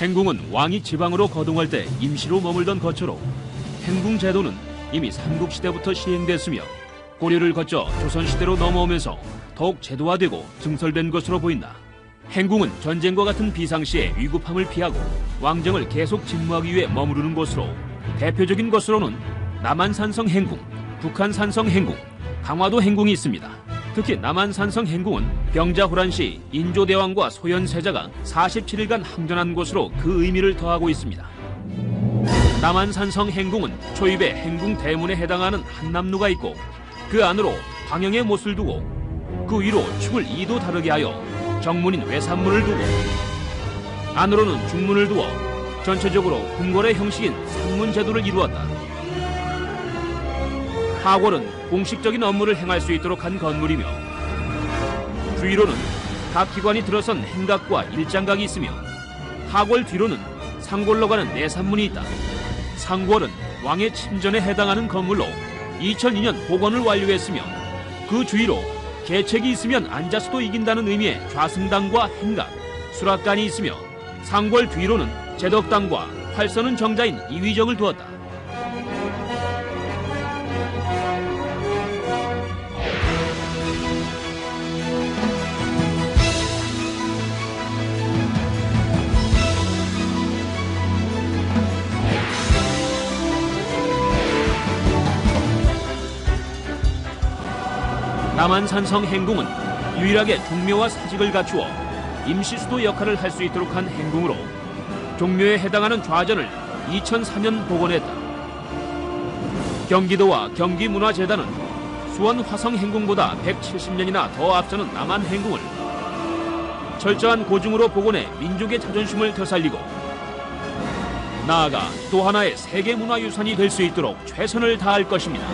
행궁은 왕이 지방으로 거동할 때 임시로 머물던 거처로 행궁 제도는 이미 삼국시대부터 시행됐으며 고려를 거쳐 조선시대로 넘어오면서 더욱 제도화되고 증설된 것으로 보인다. 행궁은 전쟁과 같은 비상시에 위급함을 피하고 왕정을 계속 직무하기 위해 머무르는 곳으로 대표적인 것으로는 남한산성 행궁, 북한산성 행궁, 강화도 행궁이 있습니다. 특히 남한산성 행궁은 병자호란 시 인조대왕과 소현세자가 47일간 항전한 곳으로 그 의미를 더하고 있습니다. 남한산성 행궁은 초입에 행궁 대문에 해당하는 한남루가 있고 그 안으로 방영의 못을 두고 그 위로 축을 2도 다르게 하여 정문인 외산문을 두고 안으로는 중문을 두어 전체적으로 궁궐의 형식인 상문 제도를 이루었다. 하궐은 공식적인 업무를 행할 수 있도록 한 건물이며 주위로는 각 기관이 들어선 행각과 일장각이 있으며 하궐 뒤로는 상골로 가는 내산문이 있다. 상궐은 왕의 침전에 해당하는 건물로 2002년 복원을 완료했으며 그 주위로 계책이 있으면 앉아서도 이긴다는 의미의 좌승당과 행각, 수락관이 있으며 상궐 뒤로는 제덕당과 활서는 정자인 이휘정을 두었다. 남한산성 행궁은 유일하게 종묘와 사직을 갖추어 임시수도 역할을 할 수 있도록 한 행궁으로 종묘에 해당하는 좌전을 2004년 복원했다. 경기도와 경기문화재단은 수원 화성 행궁보다 170년이나 더 앞서는 남한 행궁을 철저한 고증으로 복원해 민족의 자존심을 되살리고 나아가 또 하나의 세계문화유산이 될 수 있도록 최선을 다할 것입니다.